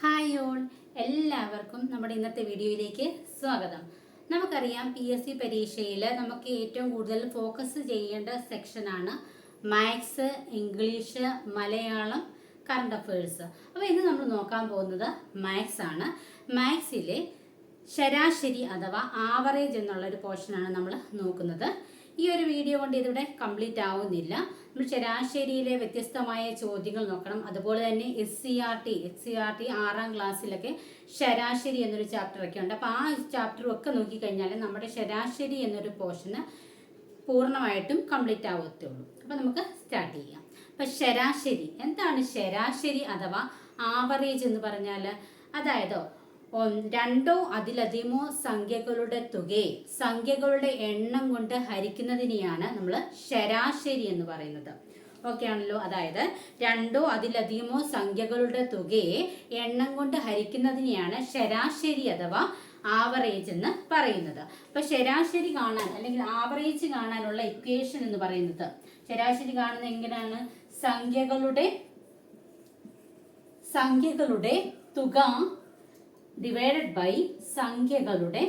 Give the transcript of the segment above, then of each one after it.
Hi all. എല്ലാവർക്കും നമ്മുടെ ഇന്നത്തെ വീഡിയോയിലേക്ക് സ്വാഗതം. നമുക്കറിയാം പി എസ് സി പരീക്ഷയിൽ നമുക്ക് ഏറ്റവും കൂടുതൽ ഫോക്കസ് ചെയ്യേണ്ട സെക്ഷനാണ് maths English Malayalam current affairs അപ്പോൾ ഇന്ന് നമ്മൾ നോക്കാൻ പോകുന്നത് മാത്സ് ആണ്. മാത്സിലെ ശരാശരി അഥവാ ആവറേജ് എന്നുള്ള ഒരു പോർഷനാണ് നമ്മൾ നോക്കുന്നത്. ഈ ഒരു വീഡിയോ കൊണ്ട് ഇതിവിടെ കംപ്ലീറ്റ് ആവുന്നില്ല. നമ്മൾ ശരാശരിയിലെ വ്യത്യസ്തമായ ചോദ്യങ്ങൾ നോക്കണം. അതുപോലെ തന്നെ S C R T S C R T ആറാം ക്ലാസ്സിലൊക്കെ ശരാശരി എന്നൊരു ചാപ്റ്റർ ഒക്കെ ഉണ്ട്. അപ്പോൾ ആ ചാപ്റ്ററും ഒക്കെ നോക്കിക്കഴിഞ്ഞാൽ നമ്മുടെ ശരാശരി എന്നൊരു പോർഷന് പൂർണമായിട്ടും കംപ്ലീറ്റ് ആവത്തുള്ളൂ അപ്പോൾ നമുക്ക് സ്റ്റാർട്ട് ചെയ്യാം. അപ്പം ശരാശരി എന്താണ് ശരാശരി അഥവാ ആവറേജ് എന്ന് പറഞ്ഞാൽ അതായത് രണ്ടോ അതിലധികമോ സംഖ്യകളുടെ തുകയെ സംഖ്യകളുടെ എണ്ണം കൊണ്ട് ഹരിക്കുന്നതിനെയാണ് നമ്മൾ ശരാശരി എന്ന് പറയുന്നത്. ഓക്കെ ആണല്ലോ. അതായത് രണ്ടോ അതിലധികമോ സംഖ്യകളുടെ തുകയെ എണ്ണം കൊണ്ട് ഹരിക്കുന്നതിനെയാണ് ശരാശരി അഥവാ ആവറേജ് എന്ന് പറയുന്നത്. അപ്പൊ ശരാശരി കാണാൻ അല്ലെങ്കിൽ ആവറേജ് കാണാനുള്ള ഇക്വേഷൻ എന്ന് പറയുന്നത് ശരാശരി കാണുന്നത് എങ്ങനെയാണ്? സംഖ്യകളുടെ സംഖ്യകളുടെ തുക ഡിവൈഡഡ് ബൈ സംഖ്യകളുടെ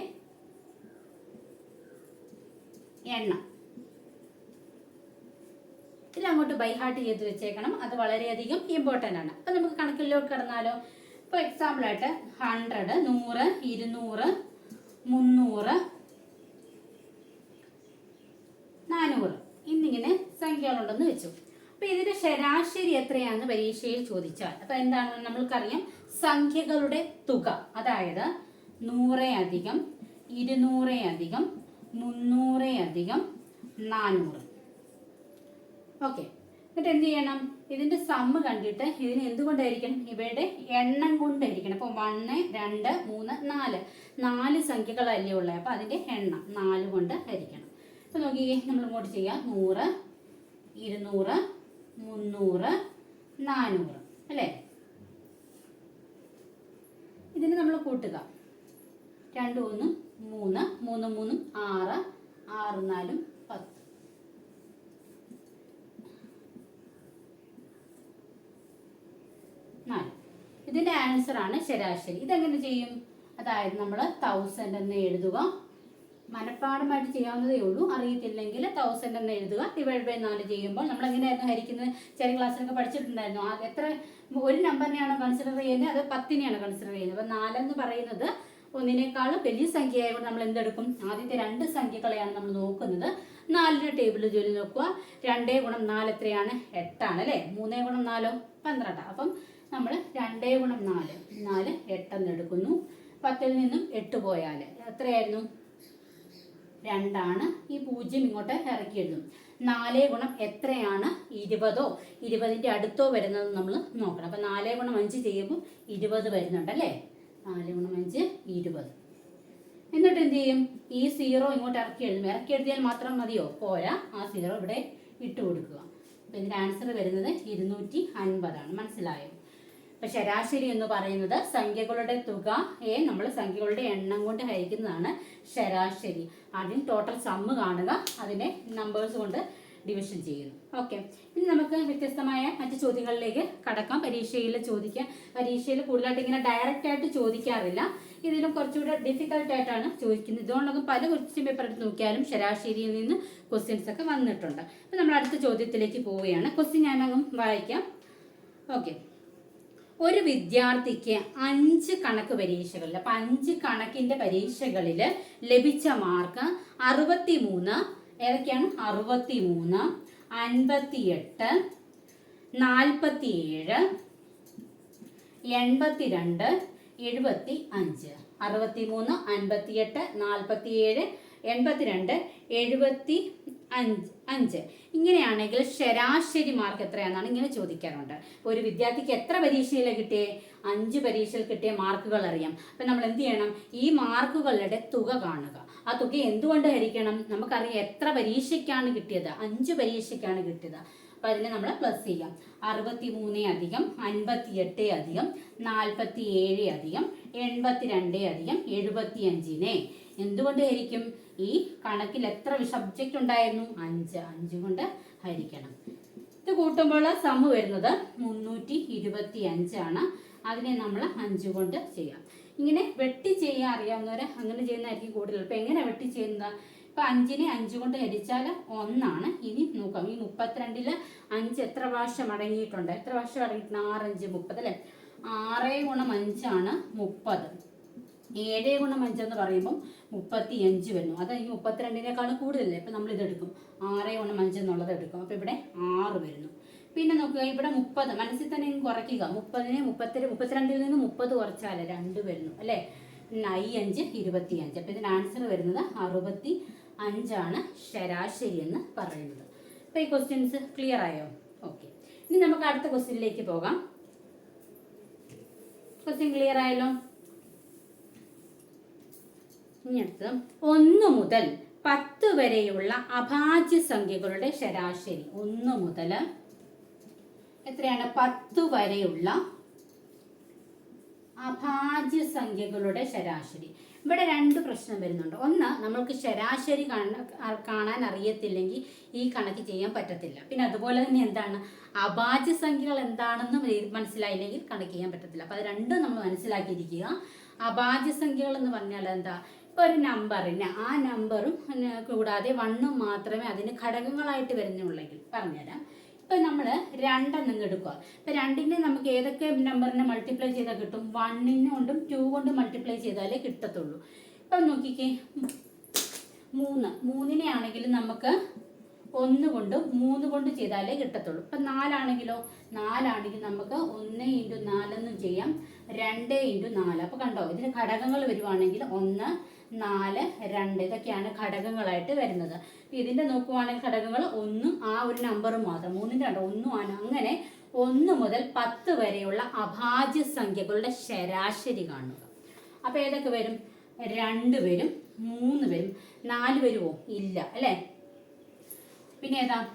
എണ്ണം. ഇത് അങ്ങോട്ട് ബൈ ഹാർട്ട് ചെയ്ത് വെച്ചേക്കണം. അത് വളരെയധികം ഇമ്പോർട്ടന്റ് ആണ്. അപ്പം നമുക്ക് കണക്കിലോട്ട് കിടന്നാലോ? ഇപ്പോൾ എക്സാമ്പിളായിട്ട് ഹൺഡ്രഡ് നൂറ് ഇരുന്നൂറ് മുന്നൂറ് നാനൂറ്. എന്നിങ്ങനെ സംഖ്യകളുണ്ടെന്ന് വെച്ചു. അപ്പൊ ഇതിന്റെ ശരാശരി എത്രയാണെന്ന് പരീക്ഷയിൽ ചോദിച്ചാൽ അപ്പൊ എന്താണ് നമ്മൾക്കറിയാം? സംഖ്യകളുടെ തുക. അതായത് നൂറെ അധികം ഇരുന്നൂറെ അധികം മുന്നൂറെ അധികം നാനൂറ്. ഓക്കെ. എന്നിട്ട് എന്ത് ചെയ്യണം? ഇതിന്റെ സമ്മ് കണ്ടിട്ട് ഇതിന് എന്തുകൊണ്ടായിരിക്കണം? ഇവയുടെ എണ്ണം കൊണ്ടായിരിക്കണം. അപ്പോൾ വണ്ണ് രണ്ട് മൂന്ന് നാല്. നാല് സംഖ്യകളല്ലേ ഉള്ളത് അപ്പോൾ അതിന്റെ എണ്ണം നാല് കൊണ്ട് ഹരിക്കണം. അപ്പോൾ നോക്കിയേ നമ്മൾ ഇങ്ങോട്ട് ചെയ്യാം. നൂറ് ഇരുന്നൂറ് മുന്നൂറ് നാനൂറ് അല്ലേ? ഇതിന് നമ്മൾ കൂട്ടുക. രണ്ട് ഒന്ന് മൂന്ന് മൂന്ന് മൂന്ന് ആറ് ആറ് നാലും പത്ത്. നാല്. ഇതിന്റെ ആൻസർ ആണ് ശരാശരി. ഇതെങ്ങനെ ചെയ്യും? അതായത് നമ്മൾ തൗസൻഡ് എന്ന് എഴുതുക. മനഃപ്പാടമായിട്ട് ചെയ്യാവുന്നതേ ഉള്ളൂ. അറിയത്തില്ലെങ്കിൽ തൗസൻഡ് എന്ന് എഴുതുക. ഡിവൈഡ് ബൈ നാല് ചെയ്യുമ്പോൾ നമ്മൾ എങ്ങനെയായിരുന്നു ഹരിക്കുന്നത്? ചെറിയ ക്ലാസ്സിലൊക്കെ പഠിച്ചിട്ടുണ്ടായിരുന്നു? എത്ര ഒരു നമ്പറിനെയാണോ കൺസിഡർ ചെയ്യുന്നത്? അത് പത്തിനെയാണ് കൺസിഡർ ചെയ്യുന്നത്. അപ്പം നാലെന്ന് പറയുന്നത് ഒന്നിനേക്കാളും വലിയ സംഖ്യ നമ്മൾ എന്തെടുക്കും? ആദ്യത്തെ രണ്ട് സംഖ്യകളെയാണ് നമ്മൾ നോക്കുന്നത്. നാലിന്റെ ടേബിളിൽ ജോലി നോക്കുക. രണ്ടേ ഗുണം നാല് എത്രയാണ്? എട്ടാണ് അല്ലേ? മൂന്നേ ഗുണം നാലോ? പന്ത്രണ്ട്. അപ്പം നമ്മൾ രണ്ടേ ഗുണം നാല്. നാല് എട്ടെന്ന് എടുക്കുന്നു. പത്തിൽ നിന്നും എട്ട് പോയാൽ എത്രയായിരുന്നു? രണ്ടാണ് ഈ പൂജ്യം ഇങ്ങോട്ട് ഇറക്കി എഴുതും നാല് ഗുണം എത്രയാണ്? ഇരുപതോ. ഇരുപതിന്റെ അടുത്തോ വരുന്നത് നമ്മൾ നോക്കണം. അപ്പം നാല് ഗുണം അഞ്ച് ചെയ്യുമ്പോൾ ഇരുപത് വരുന്നുണ്ട് അല്ലേ? നാല് ഗുണം അഞ്ച് ഇരുപത്. എന്നിട്ട് എന്ത് ചെയ്യും? ഈ സീറോ ഇങ്ങോട്ട് ഇറക്കി എഴുതും. ഇറക്കി എഴുതിയാൽ മാത്രം മതിയോ? പോരാ. ആ സീറോ ഇവിടെ ഇട്ട് കൊടുക്കുക. അപ്പം ഇതിന്റെ ആൻസർ വരുന്നത് ഇരുന്നൂറ്റി അൻപതാണ്. മനസ്സിലായോ? അപ്പൊ ശരാശരി എന്ന് പറയുന്നത് സംഖ്യകളുടെ തുകയെ നമ്മൾ സംഖ്യകളുടെ എണ്ണം കൊണ്ട് ഹരിക്കുന്നതാണ് ശരാശരി. ആദ്യം ടോട്ടൽ സമ്മ് കാണുക അതിനെ നമ്പേഴ്സ് കൊണ്ട് ഡിവിഷൻ ചെയ്യുന്നു. ഓക്കെ ഇനി നമുക്ക് വ്യത്യസ്തമായ മറ്റ് ചോദ്യങ്ങളിലേക്ക് കടക്കാം. പരീക്ഷയിൽ ചോദിക്കാം. പരീക്ഷയിൽ കൂടുതലായിട്ട് ഇങ്ങനെ ഡയറക്റ്റ് ആയിട്ട് ചോദിക്കാറില്ല. ഇതിലും കുറച്ചുകൂടെ ഡിഫിക്കൽട്ട് ആയിട്ടാണ് ചോദിക്കുന്നത്. ഇതുകൊണ്ടൊക്കെ പല ക്വസ്റ്റ്യൻ പേപ്പർ എടുത്ത് നോക്കിയാലും ശരാശരിയിൽ നിന്ന് ക്വസ്റ്റ്യൻസ് ഒക്കെ വന്നിട്ടുണ്ട്. അപ്പം നമ്മൾ അടുത്ത ചോദ്യത്തിലേക്ക് പോവുകയാണ്. ക്വസ്റ്റ്യൻ ഞാനങ്ങും വായിക്കാം. ഓക്കെ ഒരു വിദ്യാർത്ഥിക്ക് അഞ്ച് കണക്ക് പരീക്ഷകളിൽ അപ്പം അഞ്ച് കണക്കിന്റെ പരീക്ഷകളിൽ ലഭിച്ച മാർക്ക് അറുപത്തി മൂന്ന് ഏതൊക്കെയാണ്? അറുപത്തി മൂന്ന് അൻപത്തി എട്ട് നാൽപ്പത്തി ഏഴ് എൺപത്തി രണ്ട് എഴുപത്തി അഞ്ച് അറുപത്തി മൂന്ന് അൻപത്തി എട്ട് നാൽപ്പത്തി ഏഴ് എൺപത്തിരണ്ട് എഴുപത്തി അഞ്ച് അഞ്ച്. ഇങ്ങനെയാണെങ്കിൽ ശരാശരി മാർക്ക് എത്രയാണെന്നാണ് ഇങ്ങനെ ചോദിക്കാറുണ്ട്. അപ്പോൾ ഒരു വിദ്യാർത്ഥിക്ക് എത്ര പരീക്ഷയിൽ കിട്ടിയേ? അഞ്ച് പരീക്ഷയിൽ കിട്ടിയ മാർക്കുകൾ അറിയാം. അപ്പം നമ്മൾ എന്ത് ചെയ്യണം? ഈ മാർക്കുകളുടെ തുക കാണുക. ആ തുക എന്തുകൊണ്ട് ഹരിക്കണം? നമുക്കറിയാം എത്ര പരീക്ഷയ്ക്കാണ് കിട്ടിയത്? അഞ്ച് പരീക്ഷയ്ക്കാണ് കിട്ടിയത്. അപ്പം അതിനെ നമ്മൾ പ്ലസ് ചെയ്യാം. അറുപത്തി മൂന്ന് അധികം അൻപത്തി എട്ട് അധികം നാൽപ്പത്തി ഏഴ് അധികം എൺപത്തി രണ്ട് അധികം എഴുപത്തി അഞ്ചിനെ എന്തുകൊണ്ട് ഹരിക്കും ഈ കണക്കിൽ എത്ര സബ്ജക്റ്റ് ഉണ്ടായിരുന്നു? അഞ്ച്. അഞ്ച് കൊണ്ട് ഹരിക്കണം. ഇത് കൂട്ടുമ്പോൾ സമ്മ് വരുന്നത് മുന്നൂറ്റി ഇരുപത്തി അഞ്ചാണ് അതിനെ നമ്മൾ അഞ്ച് കൊണ്ട് ചെയ്യാം. ഇങ്ങനെ വെട്ടി ചെയ്യാൻ അറിയാവുന്നവരെ അങ്ങനെ ചെയ്യുന്നതായിരിക്കും കൂടുതൽ. അപ്പം എങ്ങനെ വെട്ടി ചെയ്യുന്നത്? ഇപ്പം അഞ്ചിനെ അഞ്ച് കൊണ്ട് ഹരിച്ചാൽ ഒന്നാണ്. ഇനി നോക്കാം. ഈ മുപ്പത്തിരണ്ടിൽ അഞ്ച് എത്ര പ്രാവശ്യം അടങ്ങിയിട്ടുണ്ട്? എത്ര പ്രാവശ്യം അടങ്ങിയിട്ടുണ്ട്? ആറഞ്ച് മുപ്പത് അല്ലേ? ആറ് ഗുണം അഞ്ചാണ് മുപ്പത്. ഏഴ് ഗുണം അഞ്ചെന്ന് പറയുമ്പം മുപ്പത്തി അഞ്ച് വരുന്നു അത് ഈ മുപ്പത്തിരണ്ടിനേക്കാളും കൂടുതലല്ലേ? ഇപ്പം നമ്മൾ ഇതെടുക്കും ആറ് ഒന്ന് അഞ്ച് എന്നുള്ളത് എടുക്കും. അപ്പം ഇവിടെ ആറ് വരുന്നു. പിന്നെ നോക്കുക ഇവിടെ മുപ്പത്. മനസ്സിൽ തന്നെ കുറയ്ക്കുക. മുപ്പതിന് മുപ്പത്തി മുപ്പത്തിരണ്ടിൽ നിന്ന് മുപ്പത് കുറച്ചാൽ രണ്ട് വരുന്നു. അല്ലേ? ഐ അഞ്ച് ഇരുപത്തി അഞ്ച് അപ്പം ഇതിന് ആൻസർ വരുന്നത് അറുപത്തി അഞ്ചാണ് ശരാശരി എന്ന് പറയുന്നത്. അപ്പോൾ ഈ ക്വസ്റ്റ്യൻസ് ക്ലിയർ ആയോ? ഓക്കെ ഇനി നമുക്ക് അടുത്ത ക്വസ്റ്റ്യനിലേക്ക് പോകാം. ക്വസ്റ്റ്യൻ ക്ലിയർ ആയല്ലോ? ഇനി അടുത്തത് ഒന്ന് മുതൽ പത്ത് വരെയുള്ള അഭാജ്യ സംഖ്യകളുടെ ശരാശരി. ഒന്ന് മുതൽ എത്രയാണ്? പത്ത് വരെയുള്ള അഭാജ്യ സംഖ്യകളുടെ ശരാശരി. ഇവിടെ രണ്ട് പ്രശ്നം വരുന്നുണ്ട്. ഒന്ന് നമ്മൾക്ക് ശരാശരി കാണാൻ അറിയത്തില്ലെങ്കിൽ ഈ കണക്ക് ചെയ്യാൻ പറ്റത്തില്ല. പിന്നെ അതുപോലെ തന്നെ എന്താണ്? അഭാജ്യ സംഖ്യകൾ എന്താണെന്ന് മനസ്സിലായില്ലെങ്കിൽ കണക്ക് ചെയ്യാൻ പറ്റത്തില്ല. അപ്പോൾ അത് രണ്ടും നമ്മൾ മനസ്സിലാക്കിയിരിക്കുക. അഭാജ്യ സംഖ്യകൾ എന്ന് പറഞ്ഞാൽ എന്താ? ഒരു നമ്പറിന് ആ നമ്പറും കൂടാതെ വണ്ണും മാത്രമേ അതിന് ഘടകങ്ങളായിട്ട് വരുന്നുള്ളെങ്കിൽ പറഞ്ഞുതരാം. ഇപ്പം നമ്മൾ രണ്ടെണ്ണം എടുക്കുക. ഇപ്പം രണ്ടിനെ നമുക്ക് ഏതൊക്കെ നമ്പറിനെ മൾട്ടിപ്ലൈ ചെയ്താൽ കിട്ടും? വണ്ണിന് കൊണ്ടും ടു കൊണ്ടും മൾട്ടിപ്ലൈ ചെയ്താലേ കിട്ടത്തുള്ളൂ. ഇപ്പം നോക്കിക്കേ. മൂന്ന്. മൂന്നിനെ ആണെങ്കിൽ നമുക്ക് ഒന്ന് കൊണ്ട് മൂന്ന് കൊണ്ട് ചെയ്താലേ കിട്ടത്തുള്ളൂ. ഇപ്പം നാലാണെങ്കിലോ? നാലാണെങ്കിൽ നമുക്ക് ഒന്ന് ഇന്റു നാലെന്നും ചെയ്യാം. രണ്ട് ഇന്റു നാല്. അപ്പോൾ കണ്ടോ? ഇതിന് ഘടകങ്ങൾ വരുവാണെങ്കിൽ ഒന്ന് നാല് രണ്ട് ഇതൊക്കെയാണ് ഘടകങ്ങളായിട്ട് വരുന്നത്. ഇതിന്റെ നോക്കുവാണെങ്കിൽ ഘടകങ്ങൾ ഒന്നും ആ ഒരു നമ്പറും മാത്രം. മൂന്നിന്റെ രണ്ട് ഒന്നും ആണ്. അങ്ങനെ ഒന്ന് മുതൽ പത്ത് വരെയുള്ള അഭാജ്യ സംഖ്യകളുടെ ശരാശരി കാണുക. അപ്പോൾ ഏതൊക്കെ വരും? രണ്ട് വരും മൂന്ന് വരും നാല് വരുമോ ഇല്ല അല്ലേ? പിന്നെ ഏതാ?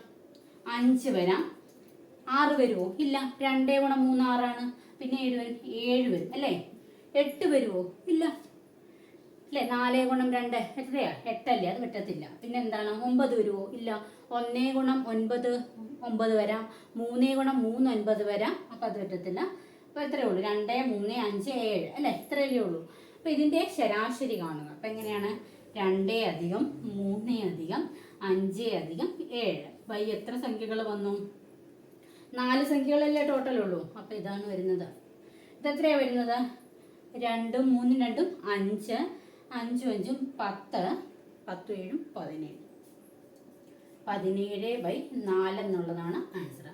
അഞ്ച് വരാം. ആറ് വരുമോ ഇല്ല. രണ്ടേ ഗുണം മൂന്ന് ആറാണ്. പിന്നെ ഏഴ് വരും. ഏഴ് വരും അല്ലേ? എട്ട് വരുമോ ഇല്ല. അല്ലേ? നാല് ഗുണം രണ്ട്. എത്രയാ? എട്ടല്ലേ. അത് കിട്ടത്തില്ല. പിന്നെ എന്താണ്? ഒമ്പത് വരുമോ ഇല്ല. ഒന്നേ ഗുണം ഒൻപത് ഒമ്പത് വരാം. മൂന്നേ ഗുണം മൂന്ന് ഒൻപത് വരാം. അപ്പം അത് കിട്ടത്തില്ല. അപ്പോൾ എത്രയേ ഉള്ളൂ? രണ്ട് മൂന്ന് അഞ്ച് ഏഴ്. അല്ലേ? എത്രയല്ലേ ഉള്ളൂ. അപ്പോൾ ഇതിന്റെ ശരാശരി കാണുക. അപ്പം എങ്ങനെയാണ്? രണ്ടേ അധികം മൂന്നേ അധികം അഞ്ചേ അധികം ഏഴ്. ബൈ എത്ര സംഖ്യകൾ വന്നു? നാല് സംഖ്യകളല്ലേ ടോട്ടൽ ഉള്ളൂ. അപ്പോൾ ഇതാണ് വരുന്നത്. ഇത് എത്രയാ വരുന്നത്? രണ്ടും മൂന്നും രണ്ടും അഞ്ച്. അഞ്ചും അഞ്ചും പത്ത്. പത്തും ഏഴും പതിനേഴ്. പതിനേഴ് ബൈ നാല് എന്നുള്ളതാണ് ആൻസർ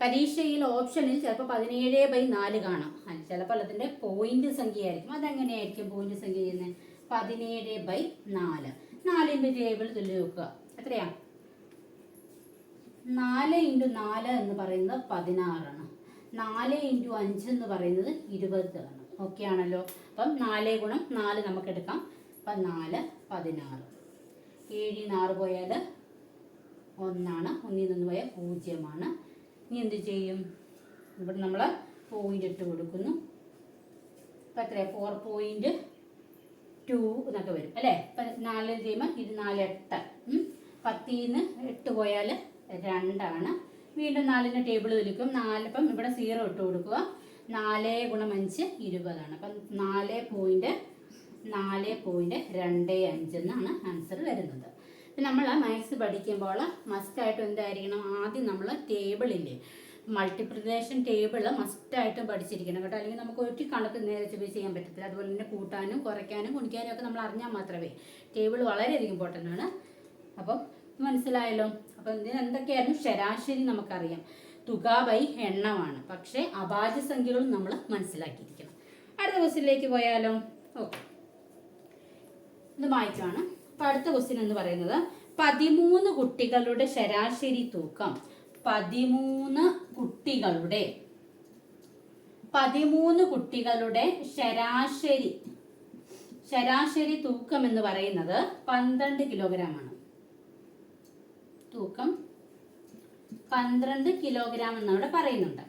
പരീക്ഷയിൽ ഓപ്ഷനിൽ ചിലപ്പോൾ പതിനേഴ് ബൈ നാല് കാണാം. ചിലപ്പോൾ അതിന്റെ പോയിന്റ് സംഖ്യ ആയിരിക്കും അതെങ്ങനെയായിരിക്കും പോയിന്റ് സംഖ്യ ചെയ്യുന്നത്? പതിനേഴ് ബൈ നാല്. നാലിന്റെ ടേബിൾ തുല്യ നോക്കുക. എത്രയാ? നാല് ഇന്റു നാല് എന്ന് പറയുന്നത് പതിനാറാണ്. നാല് ഇന്റു അഞ്ച് എന്ന് പറയുന്നത് ഇരുപതാണ് ഓക്കെ ആണല്ലോ. അപ്പം നാല് ഗുണം നാല് നമുക്ക് എടുക്കാം. അപ്പം നാല് പതിനാറ്. ഏഴിൽ നിന്ന് ആറ് പോയാൽ ഒന്നാണ്. ഒന്നിൽ നിന്ന് പോയാൽ പൂജ്യമാണ്. ഇനി എന്ത് ചെയ്യും? ഇവിടെ നമ്മൾ പോയിന്റ് ഇട്ട് കൊടുക്കുന്നു. ഇപ്പം എത്രയാണ് ഫോർ പോയിന്റ് ടു എന്നൊക്കെ വരും. അല്ലേ? ഇപ്പം നാല് ചെയ്യുമ്പോൾ ഇത് നാല് എട്ട്. പത്തിന്ന് എട്ട് പോയാൽ രണ്ടാണ്. വീണ്ടും നാലിന്റെ ടേബിൾ വിളിക്കും നാലിപ്പം ഇവിടെ സീറോ ഇട്ട് കൊടുക്കുക. നാല് ഗുണം അഞ്ച് ഇരുപതാണ്. അപ്പം നാല് പോയിന്റ് നാല് പോയിന്റ് രണ്ട് അഞ്ച് എന്നാണ് ആൻസർ വരുന്നത്. നമ്മൾ മാത്സ് പഠിക്കുമ്പോൾ മസ്റ്റായിട്ട് എന്തായിരിക്കണം? ആദ്യം നമ്മൾ ടേബിളില്ലേ മൾട്ടിപ്ലിക്കേഷൻ ടേബിൾ മസ്റ്റായിട്ടും പഠിച്ചിരിക്കണം കേട്ടോ. അല്ലെങ്കിൽ നമുക്ക് ഒരു കണക്ക് നേരെ ചൊവ്വേ ചെയ്യാൻ പറ്റത്തില്ല. അതുപോലെ തന്നെ കൂട്ടാനും കുറയ്ക്കാനും ഗുണിക്കാനും ഒക്കെ നമ്മൾ അറിഞ്ഞാൽ മാത്രമേ ടേബിൾ വളരെയധികം ഇമ്പോർട്ടന്റ് ആണ്. അപ്പം മനസ്സിലായല്ലോ? അപ്പം ഇതിന് എന്തൊക്കെയായിരുന്നു? ശരാശരി നമുക്കറിയാം. തുക ബൈ എണ്ണമാണ്. പക്ഷേ അഭാജ്യ സംഖ്യകളും നമ്മൾ മനസ്സിലാക്കിയിരിക്കണം. അടുത്ത ക്വസ്റ്റ്യനിലേക്ക് പോയാലോ? ഓക്കെ. ഇത് വായിച്ചാണ് അപ്പം അടുത്ത ക്വസ്റ്റ്യൻ എന്ന് പറയുന്നത് പതിമൂന്ന് കുട്ടികളുടെ ശരാശരി തൂക്കം. പതിമൂന്ന് കുട്ടികളുടെ പതിമൂന്ന് കുട്ടികളുടെ ശരാശരി ശരാശരി തൂക്കം എന്ന് പറയുന്നത് പന്ത്രണ്ട് കിലോഗ്രാം ആണ്. തൂക്കം പന്ത്രണ്ട് കിലോഗ്രാം എന്നവിടെ പറയുന്നുണ്ട്.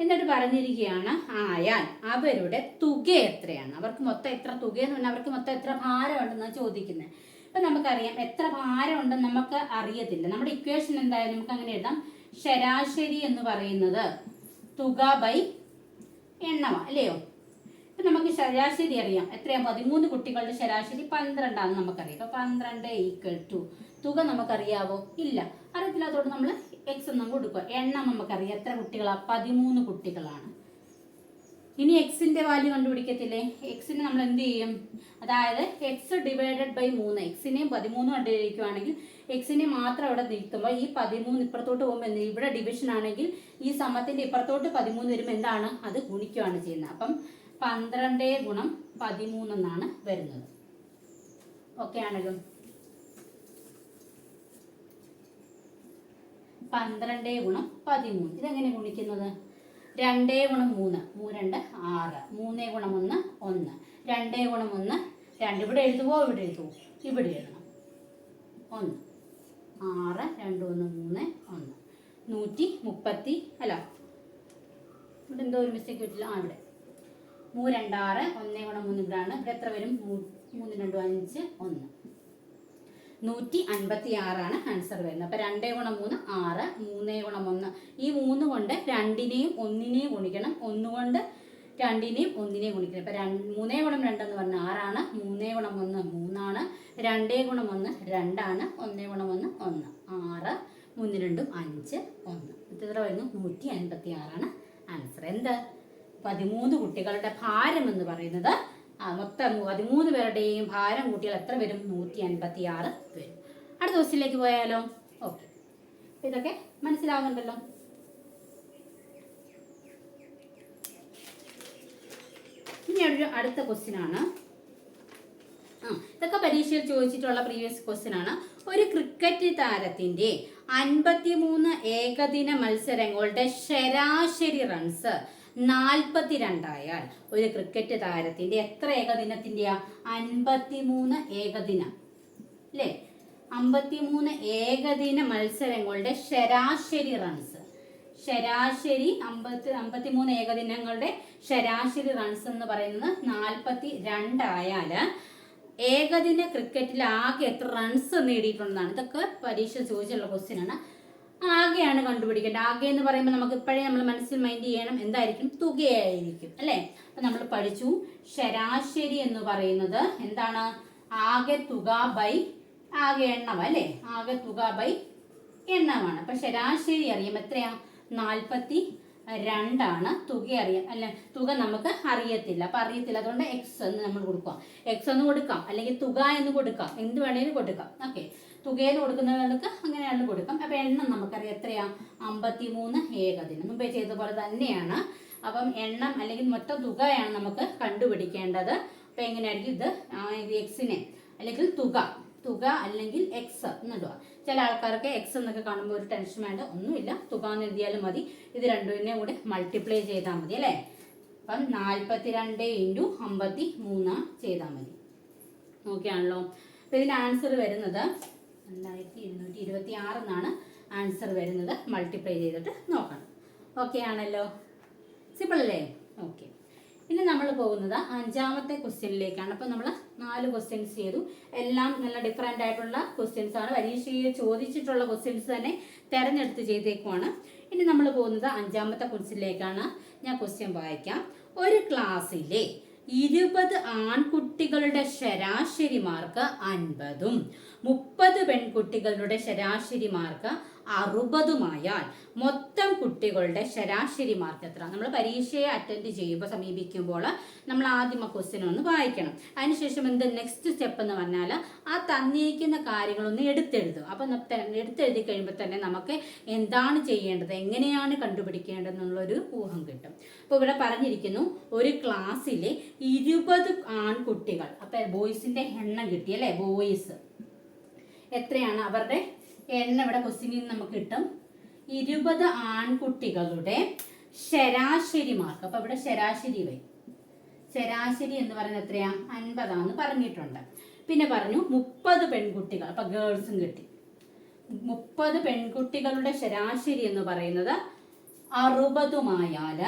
എന്നിട്ട് പറഞ്ഞിരിക്കുകയാണ് ആയാൽ അവരുടെ തുക എത്രയാണ്? അവർക്ക് മൊത്തം എത്ര തുകയെന്ന് പറഞ്ഞാൽ അവർക്ക് മൊത്തം എത്ര ഭാരമുണ്ടെന്ന് ചോദിക്കുന്നത് ഇപ്പം നമുക്കറിയാം എത്ര ഭാരമുണ്ടെന്ന് നമുക്ക് അറിയത്തില്ല. നമ്മുടെ ഇക്വേഷൻ എന്തായാലും നമുക്ക് അങ്ങനെ എഴുതാം. ശരാശരി എന്ന് പറയുന്നത് തുക ബൈ എണ്ണമാണ് അല്ലയോ? ഇപ്പം നമുക്ക് ശരാശരി അറിയാം. എത്രയാണ് പതിമൂന്ന് കുട്ടികളുടെ ശരാശരി പന്ത്രണ്ടാന്ന് നമുക്കറിയാം. ഇപ്പം പന്ത്രണ്ട് ഈക്വൽ ടു തുക നമുക്കറിയാവോ? ഇല്ല. അറിയത്തില്ലാത്തതുകൊണ്ട് നമ്മൾ എക്സ് എന്നും കൊടുക്കുക. എണ്ണം നമുക്കറിയാം. എത്ര കുട്ടികളാണ് പതിമൂന്ന് കുട്ടികളാണ്. ഇനി എക്സിന്റെ വാല്യൂ കണ്ടുപിടിക്കത്തില്ലേ? എക്സിന് നമ്മൾ എന്ത് ചെയ്യും? അതായത് എക്സ് ഡിവൈഡഡ് ബൈ മൂന്ന്. എക്സിനെയും പതിമൂന്ന് കണ്ടിരിക്കുവാണെങ്കിൽ എക്സിനെ മാത്രം അവിടെ നിൽക്കുമ്പോൾ ഈ പതിമൂന്ന് ഇപ്പുറത്തോട്ട് പോകുമ്പോൾ എന്ത് ഇവിടെ ഡിവിഷൻ ആണെങ്കിൽ ഈ സമത്തിന്റെ ഇപ്പുറത്തോട്ട് പതിമൂന്ന് വരുമ്പോൾ എന്താണ്? അത് ഗുണിക്കുകയാണ് ചെയ്യുന്നത്. അപ്പം പന്ത്രണ്ട് ഗുണം പതിമൂന്ന് എന്നാണ് വരുന്നത്. ഓക്കെ ആണല്ലോ? പന്ത്രണ്ട് ഗുണം പതിമൂന്ന്. ഇതെങ്ങനെ ഗുണിക്കുന്നത്? രണ്ടേ ഗുണം മൂന്ന്. മൂന്ന് രണ്ട് ആറ്. മൂന്നേ ഗുണം ഒന്ന് ഒന്ന്. രണ്ടേ ഗുണം ഒന്ന് രണ്ട്. ഇവിടെ എഴുതുവോ? ഇവിടെ എഴുതുവോ? ഇവിടെ എഴുതണം. ഒന്ന്. ആറ് രണ്ട് ഒന്ന് മൂന്ന് ഒന്ന്. നൂറ്റി മുപ്പത്തി അല്ല. ഇവിടെ എന്തോ ഒരു മിസ്റ്റേക്ക് പറ്റില്ല. ആ ഇവിടെ. മൂന്ന് രണ്ട് ആറ്. ഒന്നേ ഗുണം മൂന്ന് ഇവിടെയാണ്. ഇവിടെ എത്ര വരും? മൂ- മൂന്ന് രണ്ടും അഞ്ച് ഒന്ന്. നൂറ്റി അൻപത്തി ആറാണ് ആൻസർ വരുന്നത്. അപ്പോൾ രണ്ടേ ഗുണം മൂന്ന് ആറ് മൂന്നേ ഗുണം ഒന്ന്. ഈ മൂന്ന് കൊണ്ട് രണ്ടിനെയും ഒന്നിനെയും ഗുണിക്കണം. ഒന്ന് കൊണ്ട് രണ്ടിനെയും ഒന്നിനെയും ഗുണിക്കണം. ഇപ്പം രണ്ട് മൂന്നേ ഗുണം രണ്ടെന്ന് പറഞ്ഞാൽ ആറാണ് മൂന്നേ ഗുണം ഒന്ന് മൂന്നാണ് രണ്ടേ ഗുണം ഒന്ന് രണ്ടാണ് ഒന്നേ ഗുണം ഒന്ന് ഒന്ന്. ആറ് മൂന്ന് രണ്ടും അഞ്ച് ഒന്ന്. ഇത്ര വരുന്നു നൂറ്റി അൻപത്തി ആറാണ് ആൻസർ എന്ത്? പതിമൂന്ന് കുട്ടികളുടെ ഭാരം എന്ന് പറയുന്നത് ആ, മൊത്തം പതിമൂന്ന് പേരുടെയും ഭാരം കൂട്ടിയാൽ എത്ര വരും? നൂറ്റി അൻപത്തി ആറ് വരും. അടുത്ത ക്വസ്റ്റിലേക്ക് പോയാലോ? ഓക്കെ. ഇതൊക്കെ മനസ്സിലാവുന്നുണ്ടല്ലോ. ഇനി ഒരു അടുത്ത ക്വസ്റ്റ്യൻ ആണ്. ഇതൊക്കെ പരീക്ഷയിൽ ചോദിച്ചിട്ടുള്ള പ്രീവിയസ് ക്വസ്റ്റ്യൻ ആണ്. ഒരു ക്രിക്കറ്റ് താരത്തിന്റെ അൻപത്തിമൂന്ന് ഏകദിന മത്സരങ്ങളുടെ ശരാശരി റൺസ് നാൽപ്പത്തിരണ്ടായാൽ ഒരു ക്രിക്കറ്റ് താരത്തിന്റെ എത്ര ഏകദിനത്തിന്റെയാ അൻപത്തിമൂന്ന് ഏകദിനം. അല്ലേ അമ്പത്തിമൂന്ന് ഏകദിന മത്സരങ്ങളുടെ ശരാശരി റൺസ് ശരാശരി അമ്പത്തി അമ്പത്തിമൂന്ന് ഏകദിനങ്ങളുടെ ശരാശരി റൺസ് എന്ന് പറയുന്നത് നാൽപ്പത്തി രണ്ടായാൽ ഏകദിന ക്രിക്കറ്റിൽ ആകെ എത്ര റൺസ് നേടിയിട്ടുണ്ടെന്നാണ്. ഇതൊക്കെ പരീക്ഷ ചോദിച്ചുള്ള ക്വസ്റ്റ്യൻ ആണ്. ആകെയാണ് കണ്ടുപിടിക്കേണ്ടത്. ആകെ എന്ന് പറയുമ്പോൾ നമുക്ക് ഇപ്പോഴേ നമ്മൾ മനസ്സിൽ മൈൻഡ് ചെയ്യണം എന്തായിരിക്കും? തുകയായിരിക്കും അല്ലേ? അപ്പം നമ്മൾ പഠിച്ചു. ശരാശരി എന്ന് പറയുന്നത് എന്താണ്? ആകെ തുക ബൈ ആകെ എണ്ണം അല്ലേ? ആകെ തുക ബൈ എണ്ണമാണ്. അപ്പൊ ശരാശരി അറിയാം എത്രയാ? നാൽപ്പത്തി രണ്ടാണ് തുക അറിയാം. അല്ല തുക നമുക്ക് അറിയത്തില്ല. അപ്പൊ അറിയത്തില്ല. അതുകൊണ്ട് എക്സ് എന്ന് നമ്മൾ കൊടുക്കാം. എക്സ് എന്ന് കൊടുക്കാം. അല്ലെങ്കിൽ തുക എന്ന് കൊടുക്കാം. എന്ത് വേണേലും കൊടുക്കാം. ഓക്കെ തുകയെന്ന് കൊടുക്കുന്നവർക്ക് അങ്ങനെയാണ് കൊടുക്കും. അപ്പൊ എണ്ണം നമുക്കറിയാം എത്രയാ? അമ്പത്തി മൂന്ന് ഏകദിനം. മുമ്പേ ചെയ്ത പോലെ തന്നെയാണ്. അപ്പം എണ്ണം അല്ലെങ്കിൽ മൊത്തം തുകയാണ് നമുക്ക് കണ്ടുപിടിക്കേണ്ടത്. അപ്പൊ എങ്ങനെയായിരിക്കും ഇത്? എക്സിനെ അല്ലെങ്കിൽ തുക. തുക അല്ലെങ്കിൽ എക്സ് എന്നിടുക. ചില ആൾക്കാർക്ക് എക്സ് എന്നൊക്കെ കാണുമ്പോൾ ഒരു ടെൻഷൻ വേണ്ട ഒന്നുമില്ല. തുക എന്ന് എഴുതിയാലും മതി. ഇത് രണ്ടിനെയും കൂടെ മൾട്ടിപ്ലൈ ചെയ്താൽ മതി അല്ലേ? അപ്പം നാൽപ്പത്തി രണ്ട് ഇന്റു അമ്പത്തി മൂന്ന് ചെയ്താൽ മതി. നോക്കിയാണല്ലോ? അപ്പം ഇതിന്റെ ആൻസർ വരുന്നത് രണ്ടായിരത്തി ഇരുന്നൂറ്റി ഇരുപത്തി ആൻസർ വരുന്നത്. മൾട്ടിപ്ലൈ ചെയ്തിട്ട് നോക്കണം. ഓക്കെ ആണല്ലോ? സിമ്പിൾ അല്ലേ? ഓക്കെ ഇനി നമ്മൾ പോകുന്നത് അഞ്ചാമത്തെ ക്വസ്റ്റ്യനിലേക്കാണ് അപ്പോൾ നമ്മൾ നാല് ക്വസ്റ്റ്യൻസ് ചെയ്തു. എല്ലാം നല്ല ഡിഫറെന്റ് ആയിട്ടുള്ള ക്വസ്റ്റ്യൻസ് ആണ്. പരീക്ഷയിൽ ചോദിച്ചിട്ടുള്ള ക്വസ്റ്റ്യൻസ് തന്നെ തിരഞ്ഞെടുത്ത് ചെയ്തേക്കുവാണ്. ഇനി നമ്മൾ പോകുന്നത് അഞ്ചാമത്തെ ക്വസ്റ്റ്യനിലേക്കാണ് ഞാൻ ക്വസ്റ്റ്യൻ വായിക്കാം. ഒരു ക്ലാസ്സിലെ ഇരുപത് ആൺകുട്ടികളുടെ ശരാശരി മാർക്ക് അൻപതും മുപ്പത് പെൺകുട്ടികളുടെ ശരാശരി മാർക്ക് അറുപതുമായാൽ മൊത്തം കുട്ടികളുടെ ശരാശരി മാർക്ക് എത്ര നമ്മൾ പരീക്ഷയെ അറ്റൻഡ് ചെയ്യുമ്പോൾ സമീപിക്കുമ്പോൾ നമ്മൾ ആദ്യം ആ ക്വസ്റ്റ്യൻ ഒന്ന് വായിക്കണം. അതിനുശേഷം എന്ത് നെക്സ്റ്റ് സ്റ്റെപ്പ് എന്ന് പറഞ്ഞാൽ ആ തന്നിരിക്കുന്ന കാര്യങ്ങളൊന്ന് എടുത്തെഴുതും അപ്പം എടുത്തെഴുതി കഴിയുമ്പോൾ തന്നെ നമുക്ക് എന്താണ് ചെയ്യേണ്ടത് എങ്ങനെയാണ് കണ്ടുപിടിക്കേണ്ടത് എന്നുള്ളൊരു ഊഹം കിട്ടും. അപ്പോൾ ഇവിടെ പറഞ്ഞിരിക്കുന്നു ഒരു ക്ലാസ്സിലെ ഇരുപത് ആൺകുട്ടികൾ അപ്പം ബോയ്സിന്റെ എണ്ണം കിട്ടി അല്ലേ? ബോയ്സ് എത്രയാണ് അവരുടെ എണ്ണം ഇവിടെ നിന്ന് നമുക്ക് കിട്ടും. ഇരുപത് ആൺകുട്ടികളുടെ ശരാശരി മാർക്ക് അപ്പൊ ഇവിടെ ശരാശരി വരും. ശരാശരി എന്ന് പറയുന്നത് എത്രയാ? അൻപതാന്ന് പറഞ്ഞിട്ടുണ്ട്. പിന്നെ പറഞ്ഞു മുപ്പത് പെൺകുട്ടികൾ. അപ്പൊ ഗേൾസും കിട്ടി. മുപ്പത് പെൺകുട്ടികളുടെ ശരാശരി എന്ന് പറയുന്നത് അറുപതുമായാൽ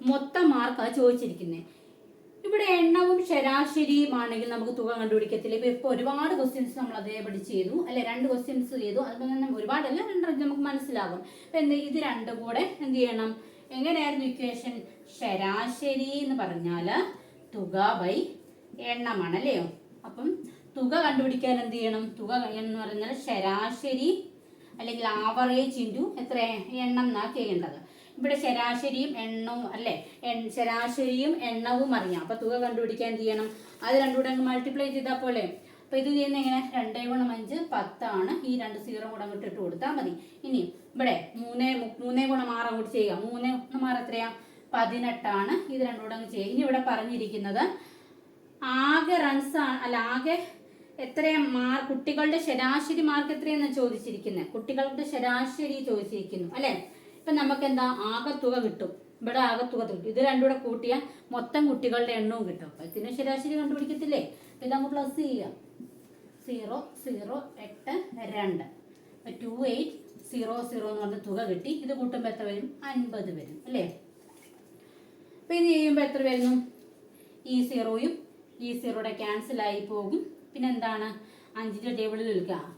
മൊത്തം മാർക്ക് ചോദിച്ചിരിക്കുന്നത് ഇവിടെ എണ്ണവും ശരാശരിയും ആണെങ്കിൽ നമുക്ക് തുക കണ്ടുപിടിക്കത്തില്ല. ഇപ്പൊ ഇപ്പൊ ഒരുപാട് ക്വസ്റ്റ്യൻസ് നമ്മൾ അതേപടി ചെയ്തു. അല്ലെ രണ്ട് ക്വസ്റ്റ്യൻസ് ചെയ്തു. അതുപോലെ തന്നെ ഒരുപാടല്ല രണ്ടെണ്ണം നമുക്ക് മനസ്സിലാകും. അപ്പൊ എന്ത് ഇത് രണ്ടും കൂടെ എന്ത് ചെയ്യണം? എങ്ങനെയായിരുന്നു ഇക്വേഷൻ ശരാശരി എന്ന് പറഞ്ഞാൽ തുക ബൈ എണ്ണമാണ് അല്ലയോ അപ്പം തുക കണ്ടുപിടിക്കാൻ എന്ത് ചെയ്യണം? തുക എന്ന് പറഞ്ഞാൽ ശരാശരി അല്ലെങ്കിൽ ആവറേജ് ഇന്റു എത്ര എണ്ണം എന്നാ ചെയ്യേണ്ടത്. ഇവിടെ ശരാശരിയും എണ്ണവും അല്ലേ? ശരാശരിയും എണ്ണവും അറിയാം. അപ്പൊ തുക കണ്ടുപിടിക്കാൻ എന്ത് ചെയ്യണം? അത് രണ്ടുകൂടെ അങ്ങ് മൾട്ടിപ്ലൈ ചെയ്താൽ പോലെ അപ്പൊ ഇത് ചെയ്യുന്ന എങ്ങനെ? രണ്ടേ ഗുണം അഞ്ച് പത്താണ് ഈ രണ്ട് സീറോ കൂടെ അങ്ങോട്ട് ഇട്ട് കൊടുത്താൽ മതി. ഇനി ഇവിടെ മൂന്നേ മൂന്നേ ഗുണം ആറ് അങ്ങോട്ട് ചെയ്യുക. മൂന്നേ ഗുണം ആറ് എത്രയാ? പതിനെട്ടാണ്. ഇത് രണ്ടുകൂടെ അങ്ങ് ചെയ്യുക. ഇനി ഇവിടെ പറഞ്ഞിരിക്കുന്നത് ആകെ റൺസ് ആണ് അല്ല ആകെ എത്രയാ? മാർ കുട്ടികളുടെ ശരാശരി മാർക്ക് എത്രയെന്ന് ചോദിച്ചിരിക്കുന്നത് കുട്ടികളുടെ ശരാശരി ചോദിച്ചിരിക്കുന്നു. അല്ലെ? ഇപ്പൊ നമുക്ക് എന്താ ആകത്തുക തുക കിട്ടും. ഇവിടെ ആകത്തുക തുക കിട്ടും. ഇത് രണ്ടും കൂടെ കൂട്ടിയാൽ മൊത്തം കുട്ടികളുടെ എണ്ണവും കിട്ടും. അപ്പൊ ഇതിന് ശരാശരി കണ്ടുപിടിക്കത്തില്ലേ? അപ്പൊ ഇത് നമുക്ക് പ്ലസ് ചെയ്യാം. സീറോ സീറോ എട്ട് രണ്ട്. ടു എയ്റ്റ് സീറോ സീറോ എന്ന് പറഞ്ഞ തുക കിട്ടി. ഇത് കൂട്ടുമ്പോൾ എത്ര വരും? അൻപത് വരും. അല്ലേ? അപ്പം ഇത് ചെയ്യുമ്പോൾ എത്ര വരുന്നു? ഈ സീറോയും ഈ സീറോയുടെ ക്യാൻസൽ ആയി പോകും. പിന്നെ എന്താണ്? അഞ്ചിന്റെ ടേബിളിൽ നിൽക്കുക.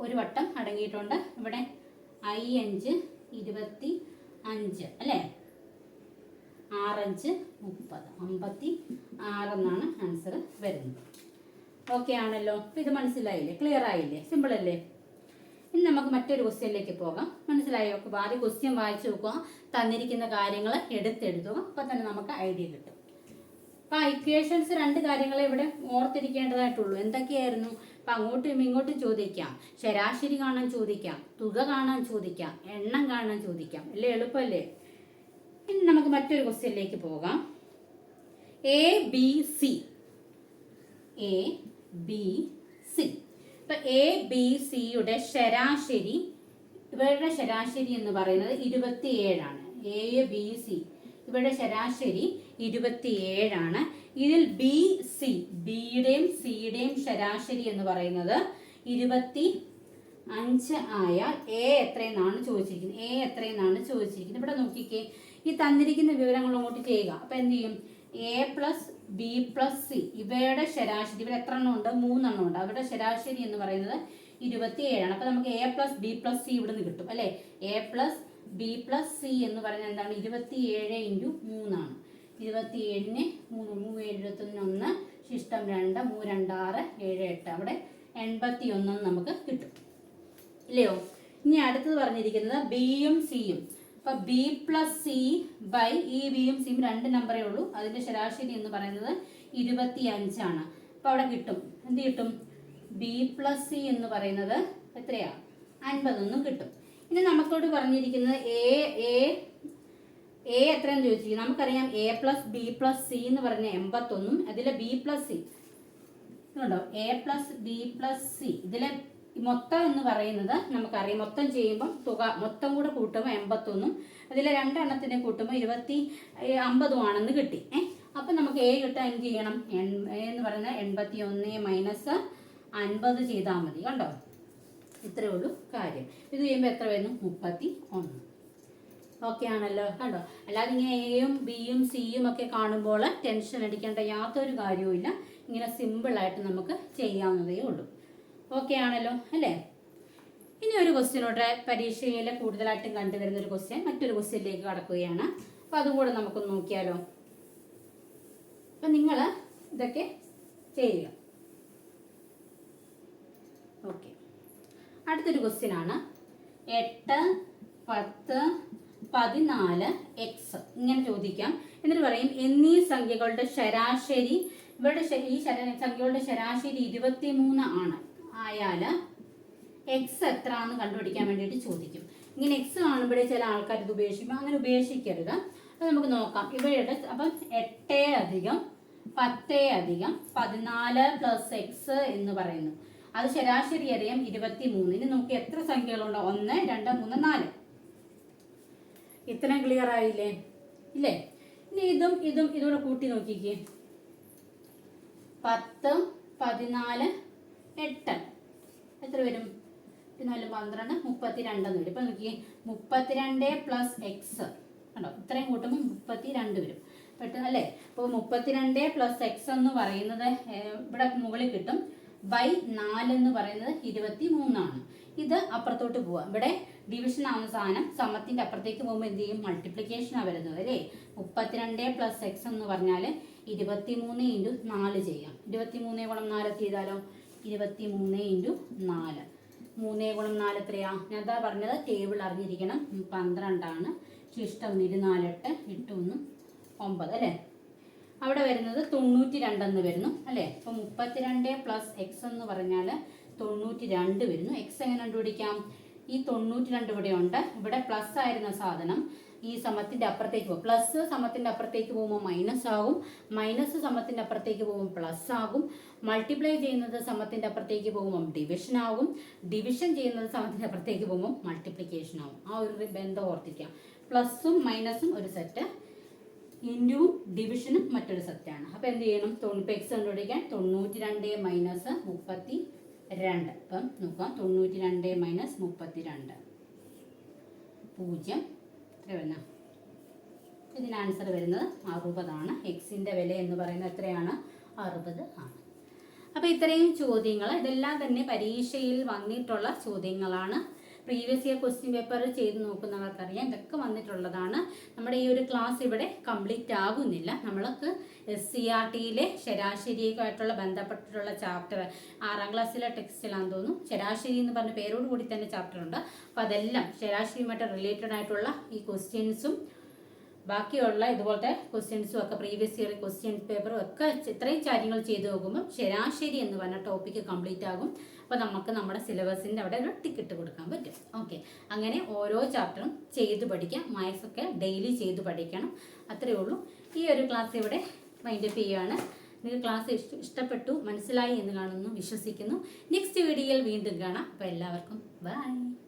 ഒരു വട്ടം അടങ്ങിയിട്ടുണ്ട്. ഇവിടെ ഐ അഞ്ച് ഇരുപത്തി അഞ്ച് അല്ലേ? ആറഞ്ച് മുപ്പത്. അമ്പത്തി ആറെന്നാണ് ആൻസർ വരുന്നത്. ഓക്കെ ആണല്ലോ. അപ്പം ഇത് മനസ്സിലായില്ലേ? ക്ലിയർ ആയില്ലേ? സിമ്പിൾ അല്ലേ? ഇനി നമുക്ക് മറ്റൊരു ക്വസ്റ്റ്യനിലേക്ക് പോകാം. മനസ്സിലായോ? അപ്പോൾ ആദ്യം ക്വസ്റ്റ്യൻ വായിച്ചു നോക്കുക. തന്നിരിക്കുന്ന കാര്യങ്ങൾ എടുത്തെഴുതുക. അപ്പോൾ തന്നെ നമുക്ക് ഐഡിയ കിട്ടും. അപ്പോൾ ഇക്വേഷൻസ് രണ്ട് കാര്യങ്ങളെ ഇവിടെ ഓർത്തിരിക്കേണ്ടതായിട്ടുള്ളൂ. എന്തൊക്കെയായിരുന്നു? അപ്പം അങ്ങോട്ടും ഇങ്ങോട്ടും ചോദിക്കാം. ശരാശരി കാണാൻ ചോദിക്കാം. തുക കാണാൻ ചോദിക്കാം. എണ്ണം കാണാൻ ചോദിക്കാം. അല്ലേ? എളുപ്പമല്ലേ? ഇനി നമുക്ക് മറ്റൊരു ക്വസ്റ്റ്യനിലേക്ക് പോകാം. A B C A B C ഇപ്പം എ ബി സിയുടെ ശരാശരി ഇവരുടെ ശരാശരി എന്ന് പറയുന്നത് ഇരുപത്തിയേഴാണ്. എ ബി സി ഇവരുടെ ശരാശരി ഇരുപത്തിയേഴാണ്. ഇതിൽ ബി സി ബിയുടെയും സിയുടെയും ശരാശരി എന്ന് പറയുന്നത് ഇരുപത്തി അഞ്ച് ആയാൽ എ എത്രയെന്നാണ് ചോദിച്ചിരിക്കുന്നത്. എ എത്രയെന്നാണ് ചോദിച്ചിരിക്കുന്നത്. ഇവിടെ നോക്കിക്കേ. ഈ തന്നിരിക്കുന്ന വിവരങ്ങൾ അങ്ങോട്ട് ചെയ്യുക. അപ്പൊ എന്ത് ചെയ്യും? A plus B plus C ഇവയുടെ ശരാശരി ഇവിടെ എത്ര എണ്ണം ഉണ്ട്? മൂന്നെണ്ണം ഉണ്ട്. അവരുടെ ശരാശരി എന്ന് പറയുന്നത് ഇരുപത്തി ഏഴാണ് അപ്പൊ നമുക്ക് A plus B plus C ഇവിടുന്ന് കിട്ടും അല്ലേ? A plus B plus C എന്ന് പറയുന്നത് എന്താണ്? ഇരുപത്തി ഏഴ് ഇന്റു മൂന്നാണ്. ഇരുപത്തി ഏഴിന് മൂന്ന് മൂന്ന് എഴുപത്തൊന്ന് ഒന്ന് ശിഷ്ടം രണ്ട് മൂ രണ്ടാറ് ഏഴ് എട്ട്. അവിടെ എൺപത്തി ഒന്നെന്ന് നമുക്ക് കിട്ടും. ഇല്ലയോ? ഇനി അടുത്തത് പറഞ്ഞിരിക്കുന്നത് ബിയും സിയും അപ്പൊ ബി പ്ലസ് സി ബൈ ഈ ബിയും സിയും രണ്ട് നമ്പറേ ഉള്ളൂ. അതിന്റെ ശരാശരി എന്ന് പറയുന്നത് ഇരുപത്തി അഞ്ചാണ് അപ്പൊ അവിടെ കിട്ടും. എന്ത് കിട്ടും? ബി പ്ലസ് സി എന്ന് പറയുന്നത് എത്രയാ? അൻപതൊന്നും കിട്ടും. ഇനി നമുക്കോട് പറഞ്ഞിരിക്കുന്നത് എ എ എ എത്രയെന്ന് ചോദിച്ചിരിക്കും നമുക്കറിയാം A plus B plus C എന്ന് പറഞ്ഞ എൺപത്തൊന്നും അതിലെ ബി പ്ലസ് സി ഇതുണ്ടോ? A plus B plus C ഇതിലെ മൊത്തം എന്ന് പറയുന്നത് നമുക്കറിയാം. മൊത്തം ചെയ്യുമ്പം തുക മൊത്തം കൂടെ കൂട്ടുമ്പോൾ എൺപത്തൊന്നും അതിലെ രണ്ടെണ്ണത്തിനെ കൂട്ടുമ്പോൾ ഇരുപത്തി അമ്പതും ആണെന്ന് കിട്ടി. ഏ അപ്പം നമുക്ക് എ കിട്ടാൻ എന്ത് ചെയ്യണം? എന്ന് പറയുന്നത് എൺപത്തി ഒന്ന് മൈനസ് അൻപത് ചെയ്താൽ മതി. കണ്ടോ? ഇത്രയേ ഉള്ളൂ കാര്യം. ഇത് ചെയ്യുമ്പോൾ എത്ര വരുന്നു? മുപ്പത്തി ഒന്ന്. ഓക്കെ ആണല്ലോ കണ്ടോ? അല്ലാതെ ഇങ്ങനെ എയും ബിയും സിയും ഒക്കെ കാണുമ്പോൾ ടെൻഷൻ അടിക്കേണ്ട യാതൊരു കാര്യവുമില്ല. ഇങ്ങനെ സിമ്പിളായിട്ട് നമുക്ക് ചെയ്യാവുന്നതേ ഉള്ളൂ. ഓക്കെ ആണല്ലോ അല്ലേ? ഇനി ഒരു ക്വസ്റ്റ്യനോടെ പരീക്ഷയിൽ കൂടുതലായിട്ടും കണ്ടുവരുന്ന ഒരു ക്വസ്റ്റ്യൻ മറ്റൊരു ക്വസ്റ്റ്യനിലേക്ക് കടക്കുകയാണ്. അപ്പോൾ അതും കൂടെ നമുക്കൊന്ന് നോക്കിയാലോ? അപ്പം നിങ്ങൾ ഇതൊക്കെ ചെയ്യുക. ഓക്കെ അടുത്തൊരു ക്വസ്റ്റ്യൻ ആണ്. എട്ട് പത്ത് പതിനാല് എക്സ് ഇങ്ങനെ ചോദിക്കാം. എന്നിട്ട് പറയും എന്നീ സംഖ്യകളുടെ ശരാശരി ഇവരുടെ ഈ സംഖ്യകളുടെ ശരാശരി ഇരുപത്തി മൂന്ന് ആണ്. ആയാൽ എക്സ് എത്ര ആണെന്ന് കണ്ടുപിടിക്കാൻ വേണ്ടിയിട്ട് ചോദിക്കും. ഇങ്ങനെ എക്സ് കാണുമ്പോഴേ ചില ആൾക്കാർ ഇത് ഉപേക്ഷിക്കും. അങ്ങനെ ഉപേക്ഷിക്കരുത്. അത് നമുക്ക് നോക്കാം. ഇവയുടെ അപ്പം എട്ട് അധികം പത്ത് അധികം പതിനാല് പ്ലസ് എക്സ് എന്ന് പറയുന്നു. അത് ശരാശരി അറിയാം ഇരുപത്തി മൂന്ന് ഇനി നമുക്ക് എത്ര സംഖ്യകളുണ്ട്? ഒന്ന് രണ്ട് മൂന്ന് നാല്. ഇത്രയും ക്ലിയർ ആയില്ലേ? ഇല്ലേ? ഇനി ഇതും ഇതും ഇതുകൂടെ കൂട്ടി നോക്കിക്കേ. പത്ത് പതിനാല് എട്ട്. എത്ര വരും? പതിനാല് പന്ത്രണ്ട് മുപ്പത്തി രണ്ടെന്ന് വരും. ഇപ്പം നോക്കിയേ. മുപ്പത്തിരണ്ട് പ്ലസ് എക്സ് കണ്ടോ? ഇത്രയും കൂട്ടുമ്പോൾ മുപ്പത്തി രണ്ട് വരും. പെട്ടെന്ന് അല്ലേ? അപ്പോൾ മുപ്പത്തിരണ്ട് പ്ലസ് എക്സ് എന്ന് പറയുന്നത് ഇവിടെ മുകളിൽ കിട്ടും. ബൈ നാല് എന്ന് പറയുന്നത് ഇരുപത്തി മൂന്നാണ് ഇത് അപ്പുറത്തോട്ട് പോവാം. ഇവിടെ ഡിവിഷൻ ആവുന്ന സാധനം സമത്തിന്റെ അപ്പുറത്തേക്ക് പോകുമ്പോൾ എന്ത് ചെയ്യും? മൾട്ടിപ്ലിക്കേഷനാണ് വരുന്നത് അല്ലേ? മുപ്പത്തിരണ്ട് പ്ലസ് എക്സ് എന്ന് പറഞ്ഞാൽ ഇരുപത്തി മൂന്ന് ഇന്റു നാല് ചെയ്യാം. ഇരുപത്തി മൂന്ന് ഗുണം നാല് ചെയ്താലോ? ഇരുപത്തി മൂന്ന് ഇന്റു നാല്. മൂന്ന് ഗുണം നാല് എത്രയാ? ഞാൻ എന്താ പറഞ്ഞത് ടേബിൾ അറിഞ്ഞിരിക്കണം. പന്ത്രണ്ടാണ്. ശിഷ്ടം ഒന്ന് ഇരുന്നാലെട്ട് എട്ട് ഒന്ന് ഒമ്പത് അല്ലേ? അവിടെ വരുന്നത് തൊണ്ണൂറ്റി രണ്ടെന്ന് വരുന്നു അല്ലേ? അപ്പോൾ മുപ്പത്തിരണ്ട് പ്ലസ് എക്സ് എന്ന് പറഞ്ഞാൽ തൊണ്ണൂറ്റി രണ്ട് വരുന്നു. എക്സ് എങ്ങനെ കണ്ടുപിടിക്കാം? ഈ തൊണ്ണൂറ്റി രണ്ട് ഇവിടെ ഉണ്ട് ഇവിടെ പ്ലസ് ആയിരുന്ന സാധനം ഈ സമത്തിന്റെ അപ്പുറത്തേക്ക് പോകും. പ്ലസ് സമത്തിന്റെ അപ്പുറത്തേക്ക് പോകുമ്പോൾ മൈനസ് ആകും. മൈനസ് സമത്തിന്റെ അപ്പുറത്തേക്ക് പോകുമ്പോൾ പ്ലസ് ആകും. മൾട്ടിപ്ലൈ ചെയ്യുന്നത് സമത്തിന്റെ അപ്പുറത്തേക്ക് പോകുമ്പോൾ ഡിവിഷൻ ആകും. ഡിവിഷൻ ചെയ്യുന്നത് സമത്തിന്റെ അപ്പുറത്തേക്ക് പോകുമ്പോൾ മൾട്ടിപ്ലിക്കേഷൻ ആകും. ആ ഒരു ബന്ധം ഓർത്തിരിക്കാം. പ്ലസും മൈനസും ഒരു സെറ്റ് ഇന്റു ഡിവിഷനും മറ്റൊരു സെറ്റാണ് അപ്പോൾ എന്ത് ചെയ്യണം? തൊണ്ണൂറ്റി എക്സ് കണ്ടുപിടിക്കാൻ തൊണ്ണൂറ്റി രണ്ട് മൈനസ് മുപ്പത്തി രണ്ട്. അപ്പം നോക്കാം. തൊണ്ണൂറ്റി രണ്ട് മൈനസ് മുപ്പത്തി രണ്ട് പൂജ്യം എത്ര വരുന്ന ഇതിന് ആൻസർ വരുന്നത് അറുപതാണ്. എക്സിന്റെ വില എന്ന് പറയുന്നത് എത്രയാണ്? അറുപത് ആണ്. അപ്പോൾ ഇത്രയും ചോദ്യങ്ങൾ ഇതെല്ലാം തന്നെ പരീക്ഷയിൽ വന്നിട്ടുള്ള ചോദ്യങ്ങളാണ്. പ്രീവിയസ് ഇയർ ക്വസ്റ്റ്യൻ പേപ്പർ ചെയ്ത് നോക്കുന്നവർക്കറിയാം. ഇതൊക്കെ വന്നിട്ടുള്ളതാണ്. നമ്മുടെ ഈ ഒരു ക്ലാസ് ഇവിടെ കംപ്ലീറ്റ് ആകുന്നില്ല. നമ്മൾക്ക് എസ് സി ആർ ടിയിലെ ശരാശരിയുമായിട്ടുള്ള ബന്ധപ്പെട്ടിട്ടുള്ള ചാപ്റ്റർ ആറാം ക്ലാസ്സിലെ ടെക്സ്റ്റിലാണെന്ന് തോന്നുന്നു. ശരാശരി എന്ന് പറഞ്ഞ പേരോട് കൂടി തന്നെ ചാപ്റ്റർ ഉണ്ട്. അപ്പോൾ അതെല്ലാം ശരാശരിയുമായിട്ട് റിലേറ്റഡ് ആയിട്ടുള്ള ഈ ക്വസ്റ്റ്യൻസും ബാക്കിയുള്ള ഇതുപോലത്തെ ക്വസ്റ്റ്യൻസും ഒക്കെ പ്രീവിയസ് ഇയർ ക്വസ്റ്റ്യൻ പേപ്പറും ഒക്കെ ഇത്രയും കാര്യങ്ങൾ ചെയ്ത് നോക്കുമ്പോൾ ശരാശരി എന്ന് പറഞ്ഞ ടോപ്പിക്ക് കംപ്ലീറ്റ് ആകും. അപ്പോൾ നമുക്ക് നമ്മുടെ സിലബസിന്റെ അവിടെ ഒരു ടിക്കറ്റ് കൊടുക്കാൻ പറ്റും. ഓക്കെ അങ്ങനെ ഓരോ ചാപ്റ്ററും ചെയ്ത് പഠിക്കാം. മാത്സ് ഒക്കെ ഡെയിലി ചെയ്ത് പഠിക്കണം. അത്രയേ ഉള്ളൂ. ഈ ഒരു ക്ലാസ് ഇവിടെ വൈൻഡപ്പ് ചെയ്യുകയാണ് നിങ്ങൾക്ക് ക്ലാസ് ഇഷ്ട- ഇഷ്ടപ്പെട്ടു മനസ്സിലായി എന്ന് കാണുന്നു വിശ്വസിക്കുന്നു. നെക്സ്റ്റ് വീഡിയോയിൽ വീണ്ടും കാണാം. അപ്പോൾ എല്ലാവർക്കും ബൈ